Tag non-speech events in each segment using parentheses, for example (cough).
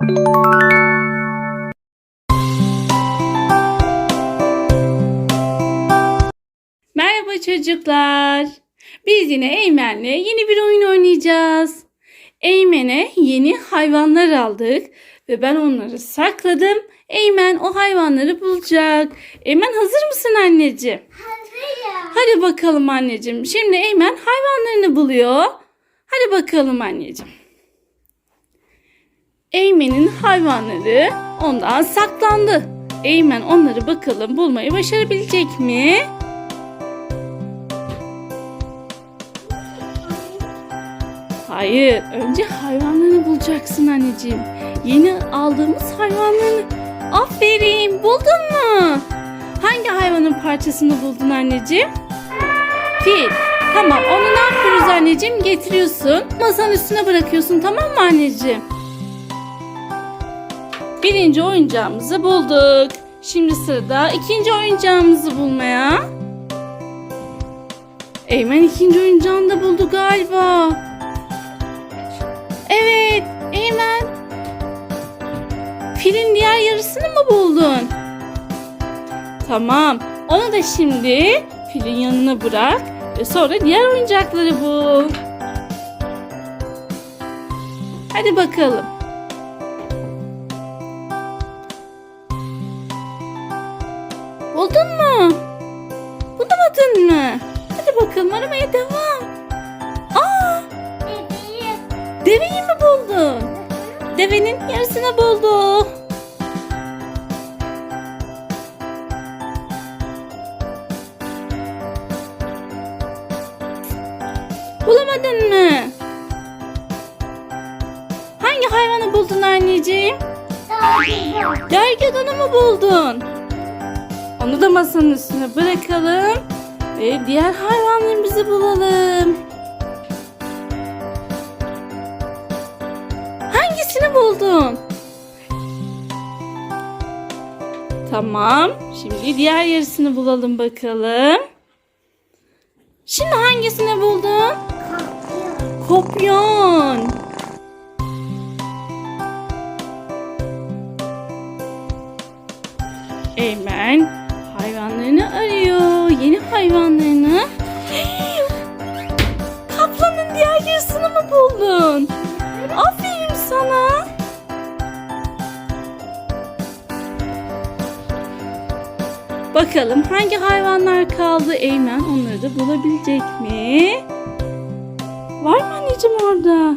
Merhaba çocuklar. Biz yine Eymen'le yeni bir oyun oynayacağız. Eymen'e yeni hayvanlar aldık ve ben onları sakladım. Eymen o hayvanları bulacak. Eymen hazır mısın anneciğim? Hazırım. Hadi bakalım anneciğim. Şimdi Eymen hayvanlarını buluyor. Hadi bakalım anneciğim. Eymen'in hayvanları ondan saklandı. Eymen onları bakalım bulmayı başarabilecek mi? Hayır, önce hayvanlarını bulacaksın anneciğim. Yeni aldığımız hayvanlarını. Aferin, buldun mu? Hangi hayvanın parçasını buldun anneciğim? Fil. Tamam, onu ne yapıyoruz anneciğim? Getiriyorsun, masanın üstüne bırakıyorsun, tamam mı anneciğim? Birinci oyuncağımızı bulduk. Şimdi sırada ikinci oyuncağımızı bulmaya. Eymen ikinci oyuncağını da buldu galiba. Evet, Eymen. Filin diğer yarısını mı buldun? Tamam. Onu da şimdi filin yanına bırak ve sonra diğer oyuncakları bul. Hadi bakalım. Aramaya devam. Aa, deveyi mi buldun? Devenin yarısını buldu. Bulamadın mı? Hangi hayvanı buldun anneciğim? Gergedanı mı buldun? Onu da masanın üstüne bırakalım ve diğer hayvanlarımızı bulalım. Hangisini buldun? Tamam. Şimdi diğer yarısını bulalım bakalım. Şimdi hangisini buldun? Kalkıyor. Kopyon. Bakalım hangi hayvanlar kaldı Eymen onları da bulabilecek mi? Var mı anneciğim orada?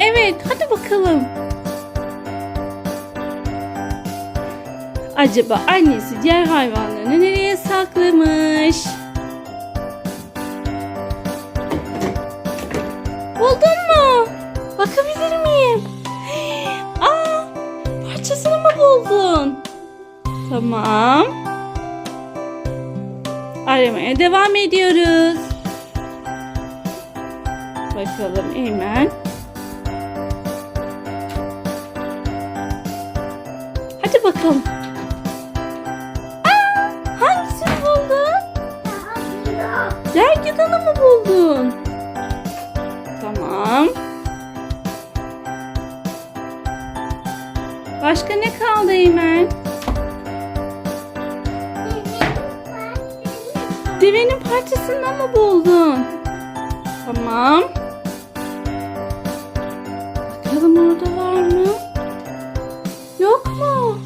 Evet, hadi bakalım. Acaba annesi diğer hayvanlarını nereye saklamış? Buldun mu? Tamam. Aramaya devam ediyoruz. Bakalım Eymen. Hadi bakalım. Devenin parçasını mı buldun? Tamam. Bakalım orada var mı? Yok mu?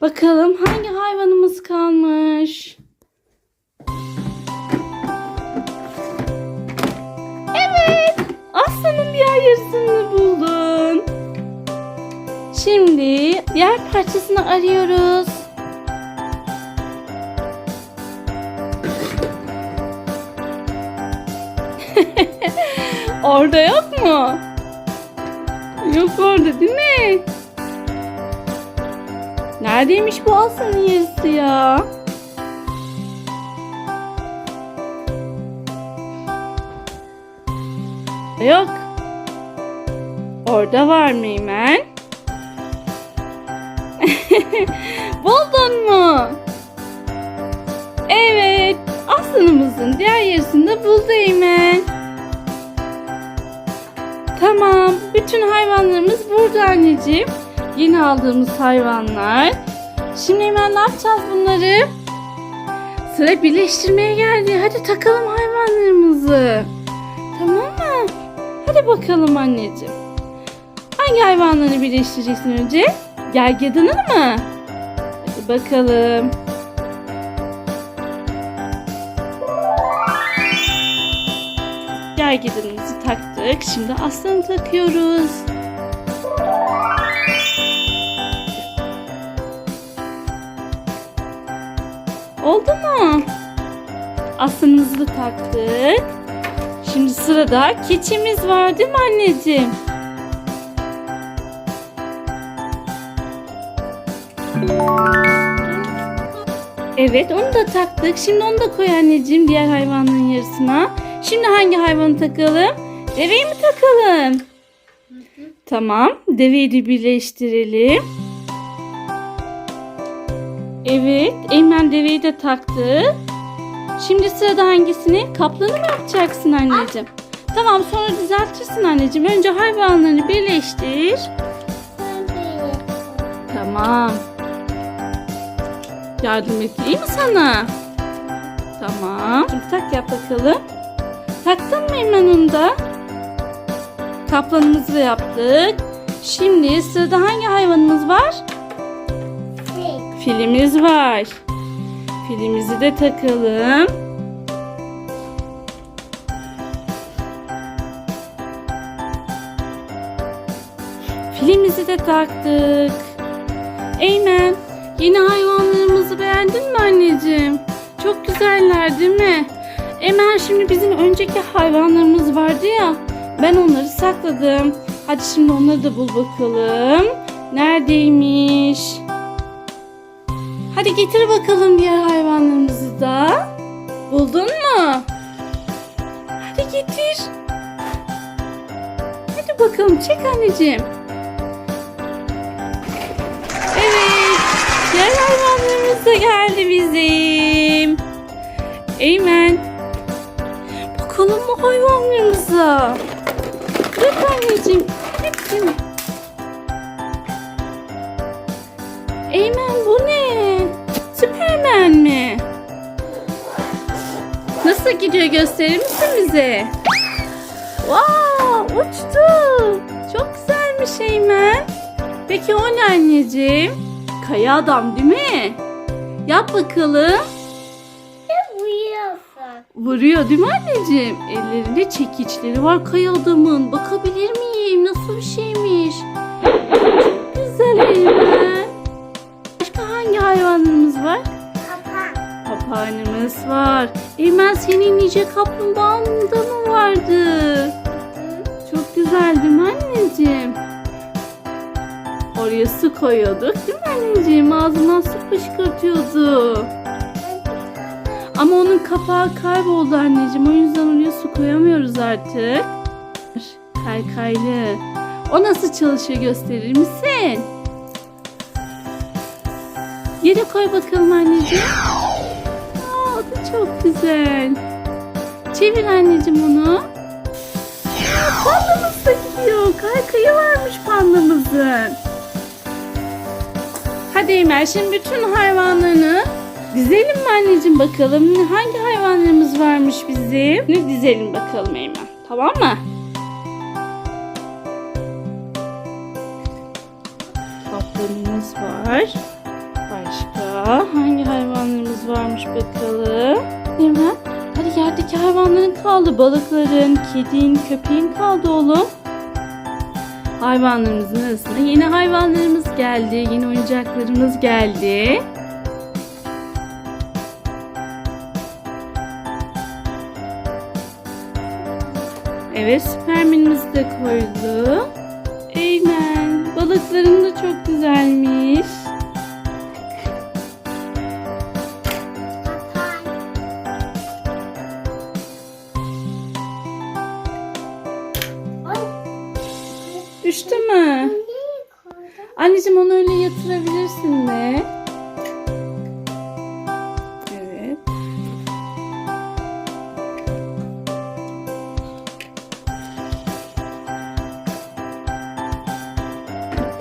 Bakalım hangi Şimdi diğer parçasını arıyoruz. (laughs) Orada yok mu? Yok orada değil mi? Neredeymiş bu aslanın yarısı ya? Yok. Orada var mı (laughs) Buldun mu? Evet. Aslanımızın diğer yarısını da buldu Eymen. Tamam. Bütün hayvanlarımız burada anneciğim. Yeni aldığımız hayvanlar. Şimdi hemen ne yapacağız bunları? Sıra birleştirmeye geldi. Hadi takalım hayvanlarımızı. Tamam mı? Hadi bakalım anneciğim. Hangi hayvanları birleştireceksin önce? Gergedanı mı? Hadi bakalım. Gergedanımızı taktık. Şimdi aslanı takıyoruz. Oldu mu? Aslanımızı da taktık. Şimdi sırada keçimiz var değil mi anneciğim? Evet onu da taktık. Şimdi onu da koy anneciğim diğer hayvanların yarısına. Şimdi hangi hayvanı takalım? Deveyi mi takalım? Tamam. Deveyi de birleştirelim. Evet. Eymen deveyi de taktı. Şimdi sırada hangisini? Kaplanı mı yapacaksın anneciğim? Tamam sonra düzeltirsin anneciğim. Önce hayvanlarını birleştir. Tamam. Yardım edeyim mi sana? Tamam. Şimdi tak yap bakalım. Taktın mı hemen onu da? Kaplanımızı da yaptık. Şimdi sırada hangi hayvanımız var? Filimiz var. Filimizi de takalım. Filimizi de taktık. Eymen, yeni hayvanlarımızı beğendin mi anneciğim? Çok güzeller değil mi? Eymen şimdi bizim önceki hayvanlarımız vardı ya. Ben onları sakladım. Hadi şimdi onları da bul bakalım. Neredeymiş? Hadi getir bakalım diğer hayvanlarımızı da. Buldun mu? Hadi getir. Hadi bakalım çek anneciğim. Diğer hayvanlarımız da geldi bizim. Eymen. Bakalım mı hayvanlarımıza? Bırak anneciğim. Hepsini. Eymen bu ne? Süpermen mi? Nasıl gidiyor gösterir misin bize? Wow, uçtu. Çok güzelmiş Eymen. Peki o ne anneciğim? Kaya adam değil mi? Yap bakalım. Vuruyor değil mi anneciğim? Ellerinde çekiçleri var kaya adamın. Bakabilir miyim? Nasıl bir şeymiş? Çok güzel Eymen. Başka hangi hayvanlarımız var? Papağanımız var. Eymen senin nice kaplumbağan da mı vardı? Çok güzel değil mi anneciğim? Oraya su koyuyorduk anneciğim? Ağzından su fışkırtıyordu. Ama onun kapağı kayboldu anneciğim. O yüzden oraya su koyamıyoruz artık. Kaykaylı. O nasıl çalışıyor gösterir misin? Yere koy bakalım anneciğim. Aa, o da çok güzel. Çevir anneciğim onu. Pandamız da gidiyor. Kaykayı varmış pandamızın. Hadi Eymer şimdi bütün hayvanlarını dizelim mi anneciğim bakalım. Hangi hayvanlarımız varmış bizim? Ne dizelim bakalım Eymen. Tamam mı? Kaplanımız var. Başka hangi hayvanlarımız varmış bakalım. Eymen hadi yerdeki hayvanların kaldı. Balıkların, kedin, köpeğin kaldı oğlum. Hayvanlarımızın arasında yeni hayvanlarımız geldi. Yeni oyuncaklarımız geldi. Evet, süpermenimizi de koydu. Eymen, balıkların da çok güzelmiş. Düştü mü? Anneciğim onu öyle yatırabilirsin de. Evet.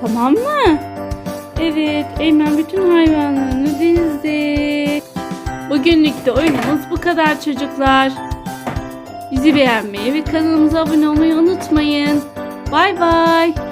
Tamam mı? Evet, Eymen bütün hayvanlarını denizde. Bugünlük de oyunumuz bu kadar çocuklar. Bizi beğenmeyi ve kanalımıza abone olmayı unutmayın. Bye bye.